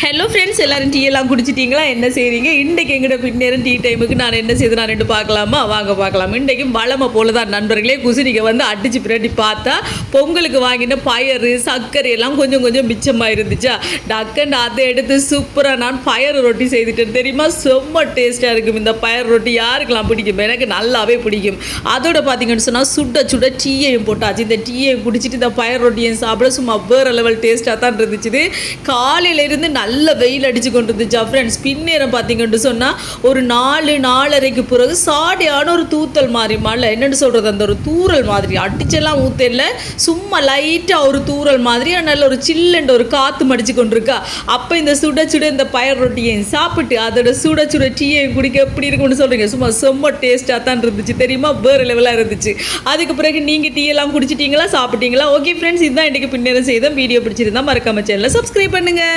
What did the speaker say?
Hello friends எல்லாரும் tea எல்லாம் குடிச்சிட்டீங்களா? என்ன செய்கிறீங்க இன்றைக்கு எங்கிட்ட பின்னேரம் டீ டைமுக்கு நான் என்ன செய்து நான் ரெண்டு பார்க்கலாமா? வாங்க பார்க்கலாம். இன்றைக்கும் வளமை போல தான் நண்பர்களே குசினிக்க வந்து அடித்து பின்னாடி பார்த்தா பொங்கலுக்கு வாங்கின பயறு சர்க்கரை எல்லாம் கொஞ்சம் கொஞ்சம் மிச்சமாக இருந்துச்சா? டக்குன்னு அதை எடுத்து சூப்பராக நான் பயறு ரொட்டி செய்துட்டேன். தெரியுமா? செம்ம டேஸ்ட்டாக இருக்கும் இந்த பயறு ரொட்டி. யாருக்கெல்லாம் பிடிக்கும்? எனக்கு நல்லாவே பிடிக்கும். அதோட பார்த்தீங்கன்னு சொன்னால் சுட சுட டீயையும் போட்டாச்சு. இந்த டீயையும் குடிச்சிட்டு இந்த பயறு ரொட்டியையும் சாப்பிட சும்மா வேறு லெவல் டேஸ்ட்டாக தான் இருந்துச்சு. காலையிலேருந்து நான் நல்ல வெயில் அடிச்சு கொண்டு இருந்துச்சா ஃப்ரெண்ட்ஸ் பின்னேரம் பார்த்தீங்கன்னு சொன்னால் ஒரு நாலு நாலரைக்கு பிறகு சாடியான ஒரு தூத்தல் மாதிரி மழை. என்னென்னு சொல்கிறது அந்த ஒரு தூறல் மாதிரி. அடிச்செல்லாம் ஊத்தல சும்மா லைட்டாக ஒரு தூறல் மாதிரி நல்ல ஒரு சில்லுன்ற ஒரு காற்று மடிச்சு கொண்டிருக்கா. அப்போ இந்த சுட சுட இந்த பயர் ரொட்டியையும் சாப்பிட்டு அதோட சுட சுட டீயையும் குடிக்க எப்படி இருக்கும்னு சொல்கிறீங்க சும்மா செம்ம டேஸ்ட்டாக தான் இருந்துச்சு. தெரியுமா? வேறு லெவலாக இருந்துச்சு. அதுக்கு பிறகு நீங்கள் டீ எல்லாம் குடிச்சிட்டீங்களா சாப்பிட்டீங்களா? ஓகே ஃப்ரெண்ட்ஸ் இதுதான் இன்றைக்கு பின்னேரம் செய்தோம் வீடியோ. பிடிச்சிருந்தா மறக்காம சேனலை சப்ஸ்கிரைப் பண்ணுங்கள்